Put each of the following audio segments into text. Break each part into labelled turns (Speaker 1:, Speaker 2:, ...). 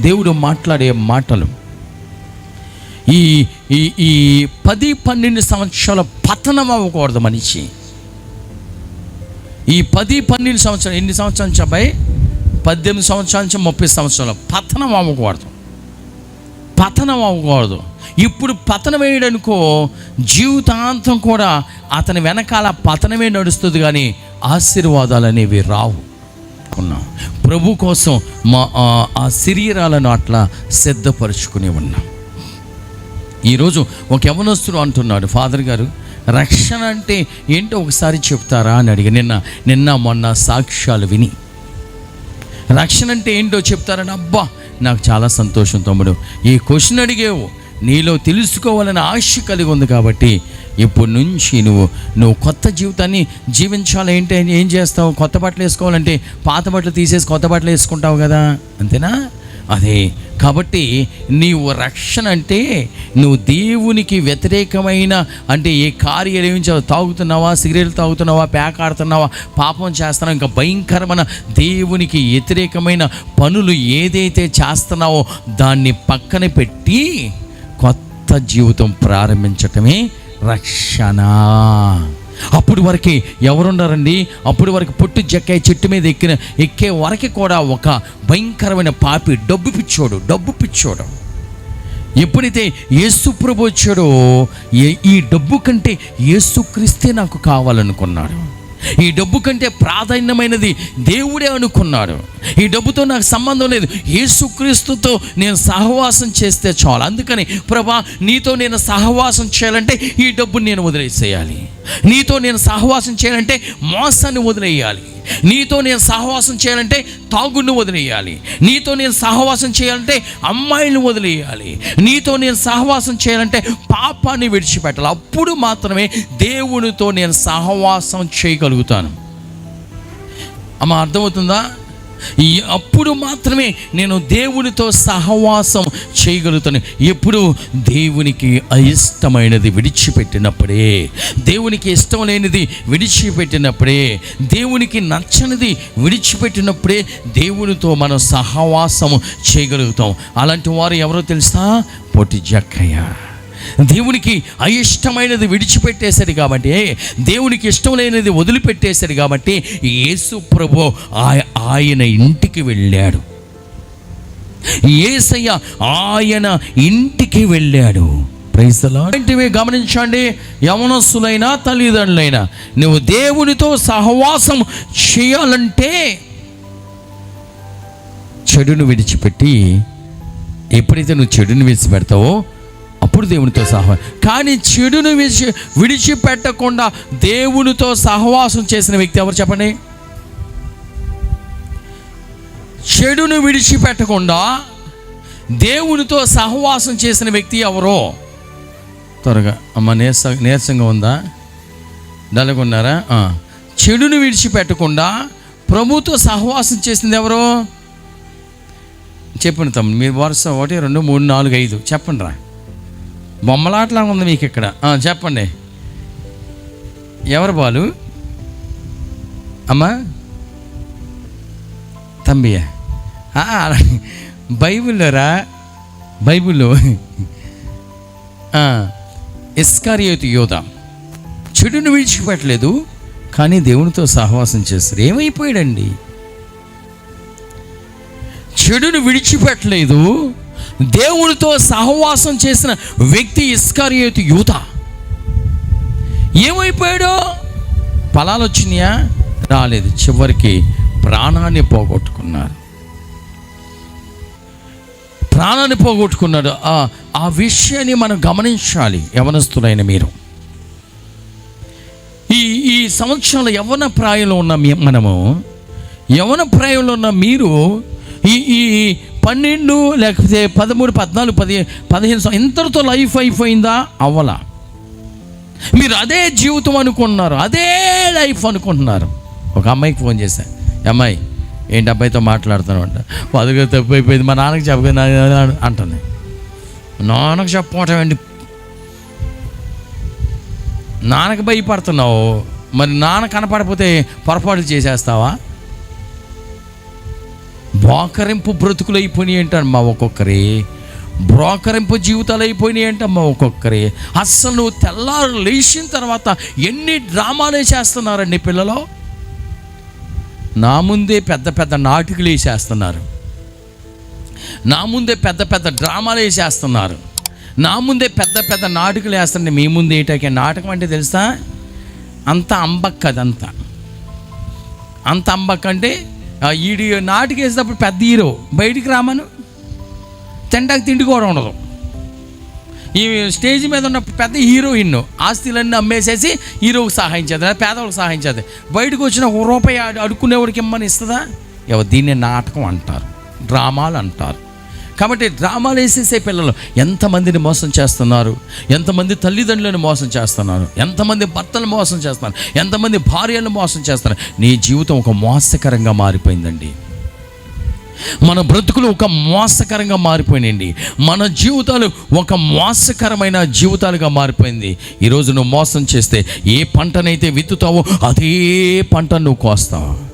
Speaker 1: దేవుడు మాట్లాడే మాటలు. ఈ ఈ ఈ పది పన్నెండు సంవత్సరాల పతనం అవ్వకూడదు మనిషి. ఈ పది పన్నెండు సంవత్సరాలు ఎన్ని సంవత్సరాల నుంచి అబ్బాయి? పద్దెనిమిది సంవత్సరాల నుంచి ముప్పై సంవత్సరాలు. పతనం అవ్వకూడదు. పతనం అవ్వకూడదు. ఇప్పుడు పతనం వేయడనుకో జీవితాంతం కూడా అతని వెనకాల పతనమే నడుస్తుంది కానీ ఆశీర్వాదాలు అనేవి రావు. పెట్టుకున్నాం ప్రభు కోసం మా ఆ- ఆ శరీరాలను అట్లా సిద్ధపరుచుకుని ఉన్నాం. ఈరోజు ఒక యవనస్తుడు అంటున్నాడు ఫాదర్ గారు రక్షణ అంటే ఏంటో ఒకసారి చెప్తారా? అని అడిగి. నిన్న నిన్న మొన్న సాక్ష్యాలు విని. రక్షణ అంటే ఏంటో చెప్తారని అబ్బా నాకు చాలా సంతోషం తమ్ముడు. ఈ క్వశ్చన్ అడిగేవు. నీలో తెలుసుకోవాలని ఆశ కలిగి ఉంది కాబట్టి ఇప్పటి నుంచి నువ్వు నువ్వు కొత్త జీవితాన్ని జీవించాలి ఏంటి? ఏం చేస్తావు? కొత్త బట్టలు వేసుకోవాలంటే పాత బట్టలు తీసేసి కొత్త బట్టలు వేసుకుంటావు కదా? అంతేనా? అదే. కాబట్టి నీవు రక్షణ అంటే నువ్వు దేవునికి వ్యతిరేకమైన అంటే ఏ కార్యాలు ఏమి తాగుతున్నావా? సిగరెట్లు తాగుతున్నావా? ప్యాక్ ఆడుతున్నావా? పాపం చేస్తున్నావు? ఇంకా భయంకరమైన దేవునికి వ్యతిరేకమైన పనులు ఏదైతే చేస్తున్నావో దాన్ని పక్కన పెట్టి కొత్త జీవితం ప్రారంభించటమే రక్షణ. అప్పుడు వరకే ఎవరున్నారండి అప్పుడు వరకు పొట్టు జక్కాయ చెట్టు మీద ఎక్కిన ఎక్కే వరకు కూడా ఒక భయంకరమైన పాపి డబ్బు పిచ్చోడు డబ్బు పిచ్చోడు. ఎప్పుడైతే యేసు వచ్చాడో ఈ డబ్బు కంటే యేసుక్రీస్తే నాకు కావాలనుకున్నాడు. ఈ డబ్బు కంటే ప్రాధాన్యమైనది దేవుడే అనుకున్నాడు. ఈ డబ్బుతో నాకు సంబంధం లేదు. యేసుక్రీస్తుతో నేను సహవాసం చేస్తే చాలు. అందుకని ప్రభా నీతో నేను సహవాసం చేయాలంటే ఈ డబ్బుని నేను వదిలేసేయాలి. నీతో నేను సహవాసం చేయాలంటే మోసాన్ని వదిలేయాలి. నీతో నేను సహవాసం చేయాలంటే తాగుడిని వదిలేయాలి. నీతో నేను సహవాసం చేయాలంటే అమ్మాయిని వదిలేయాలి. నీతో నేను సహవాసం చేయాలంటే పాపాన్ని విడిచిపెట్టాలి. అప్పుడు మాత్రమే దేవునితో నేను సహవాసం చేయగలుగుతాను. అమ్మ అర్థమవుతుందా? అప్పుడు మాత్రమే నేను దేవునితో సహవాసం చేయగలుగుతాను. ఎప్పుడు దేవునికి అయిష్టమైనది విడిచిపెట్టినప్పుడే దేవునికి ఇష్టం లేనిది విడిచిపెట్టినప్పుడే దేవునికి నచ్చనిది విడిచిపెట్టినప్పుడే దేవునితో మనం సహవాసం చేయగలుగుతాం. అలాంటి వారు ఎవరో తెలుసా? పొట్టి జక్కయ్య. దేవునికి అయిష్టమైనది విడిచిపెట్టేశాడు కాబట్టి దేవునికి ఇష్టం లేనిది వదిలిపెట్టేశాడు కాబట్టి యేసు ప్రభు ఆయ- ఆయన ఇంటికి వెళ్ళాడు. ఏసయ్య ఆయన ఇంటికి వెళ్ళాడు. ప్రైజ్లాంటివి గమనించండి యవనస్తులైనా తల్లిదండ్రులైనా నువ్వు దేవునితో సహవాసం చేయాలంటే చెడును విడిచిపెట్టి ఎప్పుడైతే నువ్వు చెడుని విడిచిపెడతావో అప్పుడు దేవునితో సహవాసం. కానీ చెడును విడిచి విడిచిపెట్టకుండా దేవునితో సహవాసం చేసిన వ్యక్తి ఎవరు చెప్పండి? చెడును విడిచిపెట్టకుండా దేవునితో సహవాసం చేసిన వ్యక్తి ఎవరో? త్వరగా. అమ్మ నీరస నీరసంగా ఉందా? డల్గొన్నారా చెడును విడిచిపెట్టకుండా ప్రభుతో సహవాసం చేసింది ఎవరో? చెప్పండి తమ్ముడు. మీరు వరుస ఒకటి రెండు మూడు నాలుగు ఐదు. చెప్పండి రా. బొమ్మలాట్లా ఉంది మీకు ఇక్కడ. చెప్పండి. ఎవరు బాలు? అమ్మా? తంబియా? బైబిల్లోరా? బైబిల్లో. ఇస్కారియోతి యోధ. చెడును విడిచిపెట్టలేదు కానీ దేవునితో సహవాసం చేస్తారు ఏమైపోయాడండి? చెడును విడిచిపెట్టలేదు దేవునితో సహవాసం చేసిన వ్యక్తి ఇస్కారియోతు యూత. ఏమైపోయాడో? ఫలాలు వచ్చినాయా? రాలేదు. చివరికి ప్రాణాన్ని పోగొట్టుకున్నారు ప్రాణాన్ని పోగొట్టుకున్నాడు. ఆ ఆ విషయాన్ని మనం గమనించాలి. యవనస్తులైన మీరు. ఈ ఈ సంవత్సరంలో యవన ప్రాయంలో ఉన్న మనము యవన ప్రాయంలో ఉన్న మీరు ఈ ఈ పన్నెండు లేకపోతే పదమూడు పద్నాలుగు పది పదిహేను ఇంతటితో లైఫ్ అయిపోయిందా? అవ్వలా. మీరు అదే జీవితం అనుకుంటున్నారు అదే లైఫ్ అనుకుంటున్నారు. ఒక అమ్మాయికి ఫోన్ చేశా. అమ్మాయి ఏంటి అబ్బాయితో మాట్లాడుతున్నావు? అంట. పదుగా తప్పు అయిపోయింది మా నాన్నకి చెప్పగా అంటుంది. నాన్నకు చెప్పటం ఏంటి? నాన్నకు భయపడుతున్నావు. మరి నాన్న కనపడపోతే పొరపాటు చేసేస్తావా? బ్రోకరింపు బ్రతుకులు అయిపోయినాయి ఏంటమ్మా ఒక్కొక్కరి. బ్రోకరింపు జీవితాలు అయిపోయినాయి ఏంటమ్మా ఒక్కొక్కరి. అస్సలు నువ్వు తెల్లారు లేచిన తర్వాత ఎన్ని డ్రామాలే చేస్తున్నారండి పిల్లలు? నా ముందే పెద్ద పెద్ద నాటికలు వేసేస్తున్నారు. నా ముందే పెద్ద పెద్ద డ్రామాలు వేసేస్తున్నారు. నా ముందే పెద్ద పెద్ద నాటకాలు వేస్తుంటే మీ ముందు ఏంటంటే నాటకం అంటే తెలుసా? అంత అంబక్క అదంతా అంత అంబక్క అంటే ఈడి నాటికి వేసేటప్పుడు పెద్ద హీరో. బయటికి రామను తింటాకి తిండి కూడా ఉండదు. ఈ స్టేజ్ మీద ఉన్న పెద్ద హీరోయిన్ ఆస్తులన్నీ అమ్మేసేసి హీరోకి సహాయం చేద్దాం పేదవాళ్ళకి సహాయం చేద్దాం. బయటకు వచ్చిన ఒక రూపాయి అడుక్కునేవాడికి ఇమ్మని ఇస్తుందా? ఎవరు దీన్ని నాటకం అంటారు డ్రామాలు అంటారు. కాబట్టి డ్రామాలు వేసేసే పిల్లలు ఎంతమందిని మోసం చేస్తున్నారు? ఎంతమంది తల్లిదండ్రులను మోసం చేస్తున్నారు? ఎంతమంది భర్తలు మోసం చేస్తున్నారు? ఎంతమంది భార్యలను మోసం చేస్తున్నారు? నీ జీవితం ఒక మోసకరంగా మారిపోయిందండి. మన బ్రతుకులు ఒక మోసకరంగా మారిపోయినాయండి. మన జీవితాలు ఒక మోసకరమైన జీవితాలుగా మారిపోయింది. ఈరోజు నువ్వు మోసం చేస్తే ఏ పంటనైతే విత్తుతావో అదే పంట నువ్వు కోస్తావు.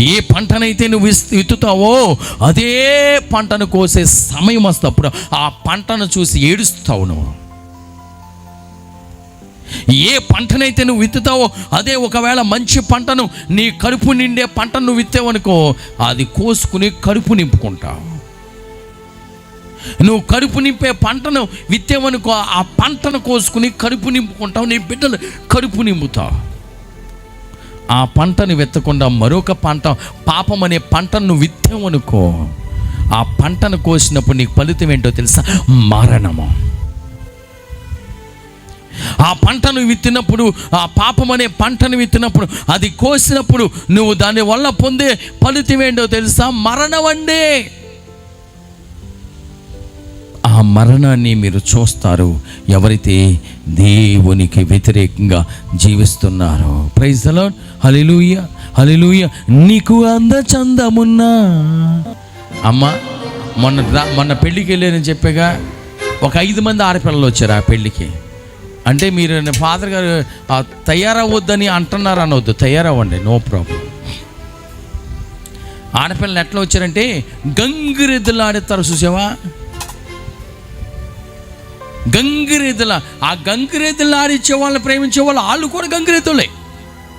Speaker 1: ఏ పంటనైతే నువ్వు విత్తుతావో అదే పంటను కోసే సమయం వస్తప్పుడు ఆ పంటను చూసి ఏడుస్తావు నువ్వు. ఏ పంటనైతే నువ్వు విత్తుతావో అదే ఒకవేళ మంచి పంటను నీ కడుపు నిండే పంటను నువ్వు విత్తావనుకో అది కోసుకుని కడుపు నింపుకుంటావు. నువ్వు కడుపు నింపే పంటను విత్తేవనుకో ఆ పంటను కోసుకుని కడుపు నింపుకుంటావు నీ బిడ్డలు కడుపు నింపుతావు. ఆ పంటను విత్తకుండా మరొక పంట పాపం అనే పంటను నువ్వు ఆ పంటను కోసినప్పుడు నీకు ఫలితం ఏంటో తెలుసా? మరణము. ఆ పంటను విత్తినప్పుడు ఆ పాపం అనే పంటను విత్తినప్పుడు అది కోసినప్పుడు నువ్వు దాని వల్ల పొందే ఫలితం ఏంటో తెలుసా? మరణం అండి ఆ మరణాన్ని మీరు చూస్తారు. ఎవరైతే దేవునికి వ్యతిరేకంగా జీవిస్తున్నారో. Praise the lord hallelujah hallelujah నీకు అందచందమున్నా. అమ్మ మొన్న మొన్న పెళ్ళికి వెళ్ళానని చెప్పాగా ఒక ఐదు మంది ఆడపిల్లలు వచ్చారు ఆ పెళ్ళికి. అంటే మీరు ఫాదర్ గారు తయారవ్వద్దని అంటున్నారు అనవద్దు తయారవ్వండి నో ప్రాబ్లం. ఆడపిల్లలు ఎట్లా వచ్చారంటే గంగిరెద్దులు ఆడతారు చూసావా? గంగిరెద్దుల ఆ గంగిరెద్దులు ఆడిచ్చే వాళ్ళని ప్రేమించే వాళ్ళు వాళ్ళు కూడా గంగిరెద్దులే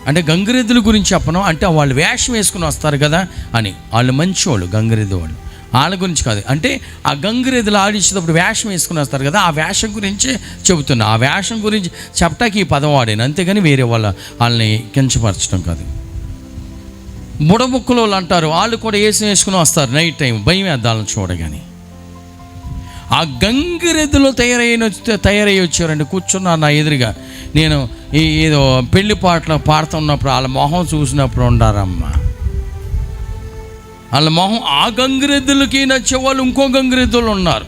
Speaker 1: అంటే గంగిరెద్దుల గురించి చెప్పను అంటే వాళ్ళు వేషం వేసుకుని వస్తారు కదా అని. వాళ్ళు మంచివాళ్ళు గంగిరెద్దు వాళ్ళు వాళ్ళ గురించి కాదు. అంటే ఆ గంగిరెద్దులు ఆడించేటప్పుడు వేషం వేసుకుని వస్తారు కదా ఆ వేషం గురించి చెబుతున్నా. ఆ వేషం గురించి చెప్పటానికి ఈ పదం వాడాను. అంతేగాని వేరే వాళ్ళ వాళ్ళని కించపరచడం కాదు. బుడముక్కులు వాళ్ళు అంటారు వాళ్ళు కూడా వేసి వేసుకుని వస్తారు నైట్ టైం. భయం వేద్దాలని చూడగానే. ఆ గంగిరెద్దులో తయారైన తయారై వచ్చారండి. కూర్చున్నారు నా ఎదురుగా. నేను ఈ ఏదో పెళ్ళి పాటలు పాడుతున్నప్పుడు వాళ్ళ మొహం చూసినప్పుడు ఉండారమ్మా. వాళ్ళ మొహం ఆ గంగిరెద్దులకి నచ్చే వాళ్ళు ఇంకో గంగిరెద్దులు ఉన్నారు.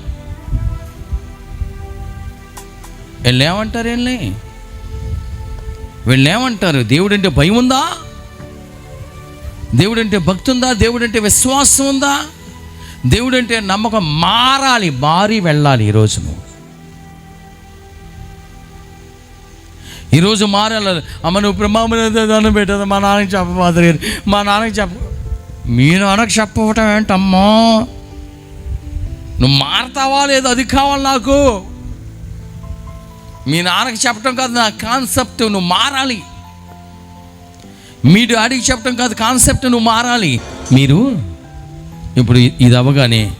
Speaker 1: వెళ్ళేమంటారు ఏమంటారు వీళ్ళని? వీళ్ళు ఏమంటారు? దేవుడంటే భయం ఉందా? దేవుడంటే భక్తి ఉందా? దేవుడంటే విశ్వాసం ఉందా? దేవుడు అంటే నమ్మకం మారాలి మారి వెళ్ళాలి ఈరోజు నువ్వు. ఈరోజు మారాలి. అమ్మ నువ్వు ఇప్పుడు దాన్ని పెట్టదు. మా నాన్నకి చెప్పమాదిరి మా నాన్నకి చెప్ప. మీ నాన్నకి చెప్పవటం ఏంటమ్మా? నువ్వు మారతావా లేదు? అది కావాలి నాకు. మీ నాన్నకి చెప్పటం కాదు నా కాన్సెప్ట్ నువ్వు మారాలి. మీ డాడీకి చెప్పటం కాదు కాన్సెప్ట్ నువ్వు మారాలి. మీరు ఇప్పుడు ఇది అవ్వగానే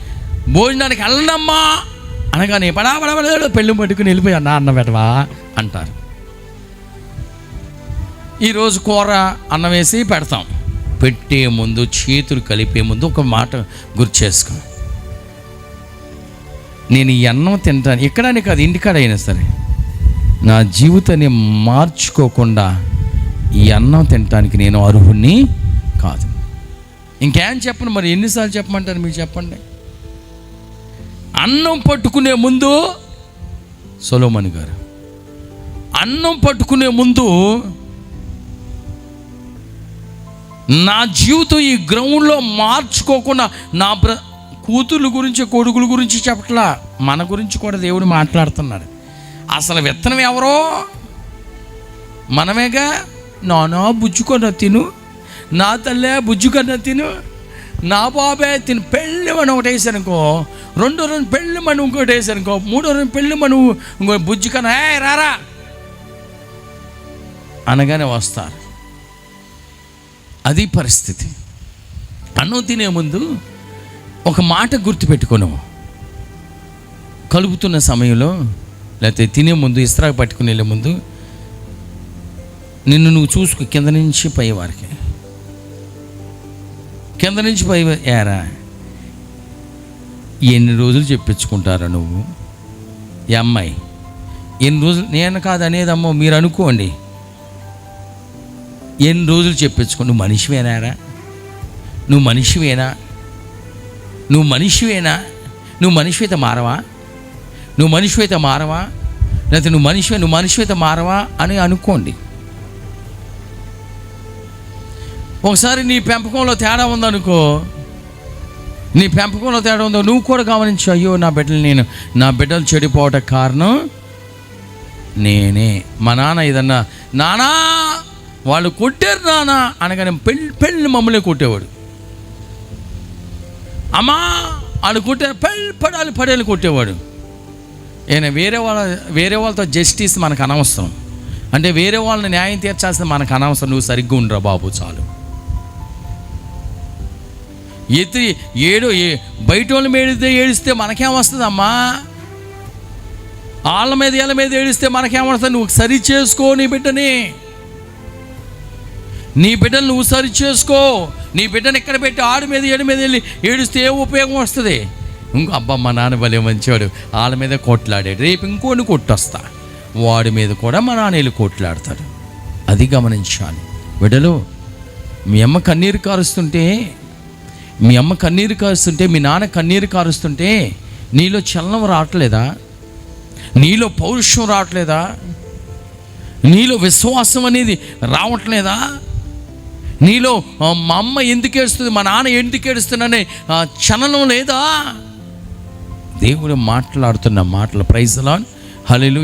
Speaker 1: భోజనానికి వెళ్ళనమ్మా అనగానే పడా పడా పెళ్ళి పట్టుకుని వెళ్ళిపోయి అన్న అన్న పెట్టవా అంటారు. ఈరోజు కూర అన్నం వేసి పెడతాం. పెట్టే ముందు చేతులు కలిపే ముందు ఒక మాట గుర్తు చేసుకో. నేను ఈ అన్నం తింటాను. ఎక్కడని కాదు ఇంటికాడ అయినా సరే. నా జీవితాన్ని మార్చుకోకుండా ఈ అన్నం తినటానికి నేను అర్హుణ్ణి కాదు. ఇంకేం చెప్పను మరి ఎన్నిసార్లు చెప్పమంటారు మీరు చెప్పండి. అన్నం పట్టుకునే ముందు సొలోమణి గారు అన్నం పట్టుకునే ముందు నా జీవితం ఈ గ్రౌండ్లో మార్చుకోకుండా నా బ్ర కూతుర్ల గురించి కొడుకుల గురించి చెప్పట్లా? మన గురించి కూడా దేవుడు మాట్లాడుతున్నాడు. అసలు విత్తనం ఎవరో? మనమేగా? నానా బుజ్జుకొని తిను. నా తల్లే బుజ్జుకొన్న తిను నా బాబే తిని. పెళ్ళి మనం ఒకటి వేసానుకో రెండో రోజు పెళ్ళి మనం ఇంకోటి వేసానుకో మూడో రోజు పెళ్ళి మనం ఇంకో బుజ్జి కన్నా ఏ రారా! అనగానే వస్తారు. అది పరిస్థితి. అన్నం తినే ముందు ఒక మాట గుర్తుపెట్టుకోను. కలుపుతున్న సమయంలో లేకపోతే తినే ముందు ఇస్త్రాకు పట్టుకుని వెళ్ళే ముందు నిన్ను నువ్వు చూసుకో కింద నుంచి పై వారికి. కింద నుంచి పై ఏరా? ఎన్ని రోజులు చెప్పించుకుంటారా నువ్వు? ఈ అమ్మాయి? ఎన్ని రోజులు నేను కాదు అనేదమ్మో మీరు అనుకోండి. ఎన్ని రోజులు చెప్పించుకో నువ్వు మనిషివేనారా నువ్వు మనిషివేనా? నువ్వు మనిషివేనా? నువ్వు మనిషివైతే మారవా? నువ్వు మనిషివైతే మారవా? లేకపోతే నువ్వు మనిషివే నువ్వు మనిషివైతే మారవా అని అనుకోండి. ఒకసారి నీ పెంపకంలో తేడా ఉందనుకో. నీ పెంపకంలో తేడా ఉందో నువ్వు కూడా గమనించు అయ్యో నా బిడ్డలు నేను నా బిడ్డలు చెడిపోవటం కారణం నేనే. మా నాన్న ఏదన్నా నానా వాళ్ళు కొట్టారు నానా అనగానే పెళ్ళి పెళ్ళి మమ్మల్ని కొట్టేవాడు. అమ్మా వాళ్ళు కొట్టారు పెళ్ళి పడాలి పడేలు కొట్టేవాడు. ఈయన వేరే వాళ్ళ వేరే వాళ్ళతో జస్టిస్ మనకు అనవసరం. అంటే వేరే వాళ్ళని న్యాయం తీర్చాల్సింది మనకు అనవసరం. నువ్వు సరిగ్గా ఉండరా బాబు చాలు. ఎత్తి ఏడు ఏ బయట వాళ్ళ మీద ఏడిస్తే మనకేం వస్తుందమ్మా? వాళ్ళ మీద వీళ్ళ మీద ఏడిస్తే మనకేం వస్తుంది? నువ్వు సరి చేసుకో నీ బిడ్డని. నీ బిడ్డను నువ్వు సరి చేసుకో. నీ బిడ్డను ఎక్కడ పెట్టి ఆడి మీద ఏడు మీద వెళ్ళి ఏడిస్తే ఏ ఉపయోగం వస్తుంది? ఇంకో అబ్బా మా నాన్న భలే మంచివాడు. వాళ్ళ మీద కొట్లాడాడు. రేపు ఇంకోని కొట్టొస్తా. వాడి మీద కూడా మా నాన్న వెళ్ళి కొట్లాడతాడు అది గమనించాలి. బిడ్డలు మీ అమ్మ కన్నీరు కారుస్తుంటే మీ అమ్మ కన్నీరు కారుస్తుంటే మీ నాన్న కన్నీరు కారుస్తుంటే నీలో చలనం రావట్లేదా? నీలో పౌరుషం రావట్లేదా? నీలో విశ్వాసం అనేది రావట్లేదా? నీలో మా అమ్మ ఎందుకు ఏడుస్తుంది మా నాన్న ఎందుకు ఏడుస్తున్నానే చలనం లేదా? దేవుడు మాట్లాడుతున్న మాటల ప్రైజ్లా హలో